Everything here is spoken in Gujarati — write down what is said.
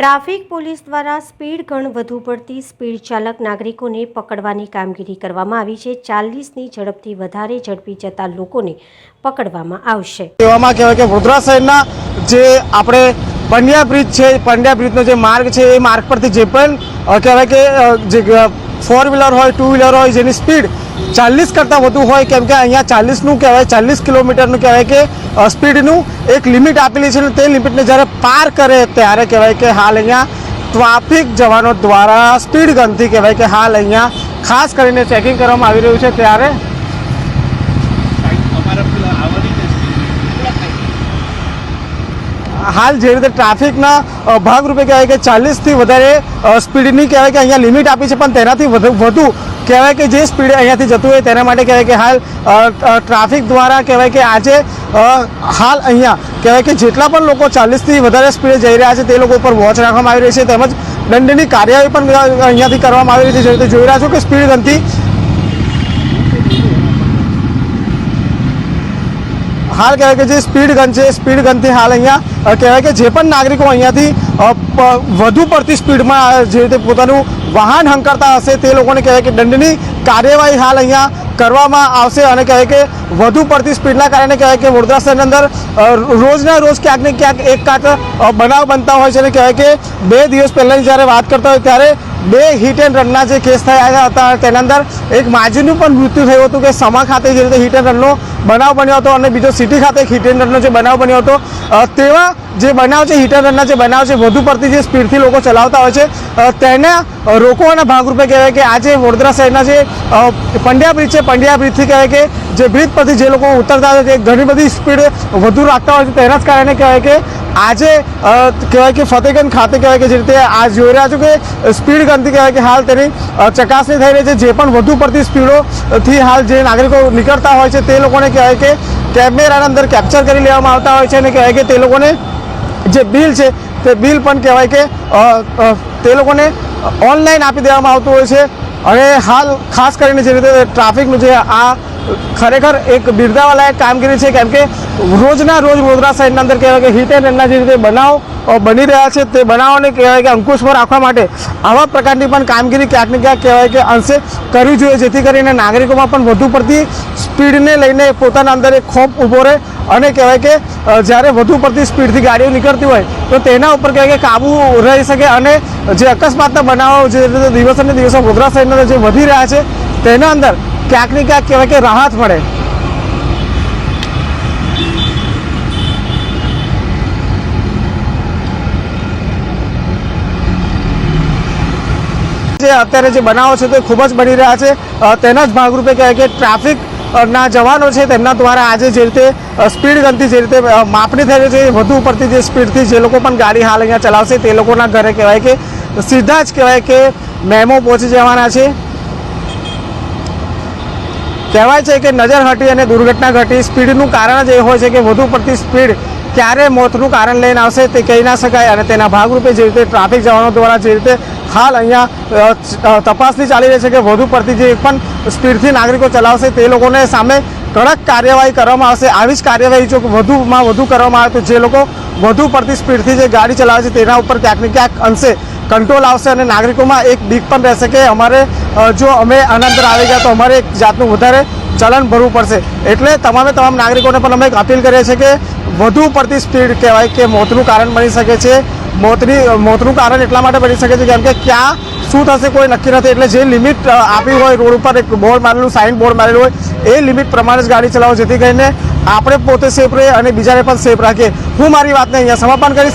ટ્રાફિક પોલીસ દ્વારા સ્પીડ ગણ વધુ પડતી સ્પીડ ચાલક નાગરિકોને પકડવાની કામગીરી કરવામાં આવી છે. ચાલીસની ઝડપથી વધારે ઝડપી જતા લોકોને પકડવામાં આવશે. એવામાં કહેવાય કે વડોદરા શહેરના જે આપણે પંડ્યા બ્રિજ છે, પંડ્યા બ્રિજનો જે માર્ગ છે, એ માર્ગ પરથી જે પણ કહેવાય કે જે ફોર વ્હીલર હોય ટુ વ્હીલર હોય, જેની સ્પીડ ચાલીસ કરતાં વધુ હોય, કેમ કે અહીંયા ચાલીસનું કહેવાય, ચાલીસ કિલોમીટરનું કહેવાય કે સ્પીડનું એક લિમિટ આપેલી છે અને તે લિમિટને જ્યારે પાર કરે ત્યારે કહેવાય કે હાલ અહીંયા ટ્રાફિક જવાનો દ્વારા સ્પીડ ગનથી કહેવાય કે હાલ અહીંયા ખાસ કરીને ચેકિંગ કરવામાં આવી રહ્યું છે ત્યારે ને હાલ જે રીતે ટ્રાફિકના ભાગરૂપે કહેવાય કે ચાલીસથી વધારે સ્પીડની કહેવાય કે અહીંયા લિમિટ આપી છે, પણ તેનાથી વધુ કહેવાય કે જે સ્પીડ અહીંયાથી જતું હોય તેના માટે કહેવાય કે હાલ ટ્રાફિક દ્વારા કહેવાય કે આજે હાલ અહીંયા કહેવાય કે જેટલા પણ લોકો ચાલીસથી વધારે સ્પીડે જઈ રહ્યા છે તે લોકો ઉપર વોચ રાખવામાં આવી રહી છે. તેમજ દંડની કાર્યવાહી પણ અહીંયાથી કરવામાં આવી રહી છે. જે રીતે જોઈ રહ્યા છો કે સ્પીડ ગનથી હાલ કહેવાય કે જે સ્પીડ ગન છે સ્પીડ ગનથી હાલ અહીંયા કહેવાય કે જે પણ નાગરિકો અહીંયાથી વધુ પડતી સ્પીડમાં જે રીતે પોતાનું વાહન હંકારતા હશે તે લોકોને કહેવાય કે દંડની કાર્યવાહી હાલ અહીંયા કરવામાં આવશે અને કહે કે વધુ પડતી સ્પીડના કારણે કહેવાય કે વડોદરા શહેરની અંદર રોજના રોજ ક્યાંક ને ક્યાંક એક કાંક બનાવ બનતા હોય છે અને કહેવાય કે બે દિવસ પહેલાંની જ્યારે વાત કરતા હોય ત્યારે બે હિટ એન્ડ રનના જે કેસ થયા હતા તેના અંદર એક માજીનું પણ મૃત્યુ થયું હતું કે સમા ખાતે જે રીતે હિટ એન્ડ રનનો બનાવ બન્યો હતો અને બીજો સિટી ખાતે હિટ એન્ડ રનનો જે બનાવ બન્યો હતો. તેવા જે બનાવ છે હિટ એન્ડ રનના જે બનાવ છે, વધુ પડતી જે સ્પીડથી લોકો ચલાવતા હોય છે તેના રોકવાના ભાગરૂપે કહેવાય કે આજે વડોદરા શહેરના જે પંડ્યા બ્રિજ છે, પંડ્યા બ્રિજથી કહેવાય કે જે બ્રિજ પરથી જે લોકો ઉતરતા હોય છે ઘણી બધી સ્પીડ વધુ રાખતા હોય છે, તેના જ કારણે કહેવાય કે આજે કહેવાય કે ફતેગંજ ખાતે કહેવાય કે જે રીતે આ જોઈ રહ્યા છો કે સ્પીડ ગનથી કહેવાય કે હાલ તેની ચકાસણી થઈ રહી છે. જે પણ વધુ પડતી સ્પીડોથી હાલ જે નાગરિકો નીકળતા હોય છે તે લોકોને કહેવાય કે કેમેરાના અંદર કેપ્ચર કરી લેવામાં આવતા હોય છે અને કહેવાય કે તે લોકોને જે બિલ છે તે બિલ પણ કહેવાય કે તે લોકોને ઓનલાઈન આપી દેવામાં આવતું હોય છે. અને હાલ ખાસ કરીને જે રીતે ટ્રાફિકનું જે આ ખરેખર એક બિરદાવાલાયક કામગીરી છે, કેમ કે રોજના રોજ વડોદરા શહેરના અંદર કહેવાય કે હિટ એન્ડ રનના જે રીતે બનાવ બની રહ્યા છે, તે બનાવોને કહેવાય કે અંકુશમાં રાખવા માટે આવા પ્રકારની પણ કામગીરી ક્યાંક ને ક્યાંક કહેવાય કે અંશે કરવી જોઈએ, જેથી કરીને નાગરિકોમાં પણ વધુ પડતી સ્પીડને લઈને પોતાના અંદર એક ખોફ ઊભો રહે અને કહેવાય કે જ્યારે વધુ પડતી સ્પીડથી ગાડીઓ નીકળતી હોય, તો તેના ઉપર કહેવાય કે કાબુ રહી શકે અને જે અકસ્માતના બનાવો જે દિવસે ને દિવસે વડોદરા શહેરના જે વધી રહ્યા છે, તેના અંદર ક્યાંક ને ક્યાંક કહેવાય કે રાહત મળે. જે અત્યારે જે બનાવો છે તે ખૂબ જ બની રહ્યા છે. તેના જ ભાગરૂપે કહેવાય કે ટ્રાફિક ના જવાનો છે તેમના દ્વારા આજે જે રીતે સ્પીડ ગનથી જે રીતે માપણી થઈ રહી છે વધુ પડતી જે સ્પીડથી જે લોકો પણ ગાડી હાલ અહીંયા ચલાવશે તે લોકોના ઘરે કહેવાય કે સીધા જ કહેવાય કે મેમો પહોંચી જવાના છે. કહેવાય છે કે નજર હટી અને દુર્ઘટના ઘટી. સ્પીડનું કારણ જ એ હોય છે કે વધુ પડતી સ્પીડ ક્યારે મોતનું કારણ લઈને આવશે તે કહી ના શકાય અને તેના ભાગરૂપે જે રીતે ટ્રાફિક જવાનો દ્વારા જે રીતે હાલ અહીંયા અ, ચાલી રહી છે કે વધુ પડતી જે પણ સ્પીડથી નાગરિકો ચલાવશે તે લોકોને સામે કડક કાર્યવાહી કરવામાં આવશે. આવી જ કાર્યવાહી જો વધુમાં વધુ કરવામાં આવે તો જે લોકો વધુ પડતી સ્પીડથી જે ગાડી ચલાવે છે તેના ઉપર ક્યાંક ને ક્યાંક અંશે કંટ્રોલ આવશે અને નાગરિકોમાં એક બીક પણ રહેશે કે અમારે જો અમે આના આવી ગયા તો અમારે એક જાતનું વધારે ચલણ ભરવું પડશે. એટલે તમામે તમામ નાગરિકોને પણ અમે અપીલ કરીએ છીએ કે વધુ પડતી સ્પીડ કહેવાય કે મોતનું કારણ બની શકે છે. મોતની મોતનું કારણ એટલા માટે બની શકે છે કેમ કે ક્યાં શું થશે કોઈ નક્કી નથી. એટલે જે લિમિટ આપી હોય રોડ ઉપર એક બોર્ડ મારેલું સાઇન બોર્ડ મારેલું હોય, એ લિમિટ પ્રમાણે જ ગાડી ચલાવો જેથી કરીને આપણે પોતે સેફ રહીએ અને બીજાને પણ સેફ રાખીએ. હું મારી વાતને અહીંયા સમાપન કરીશ.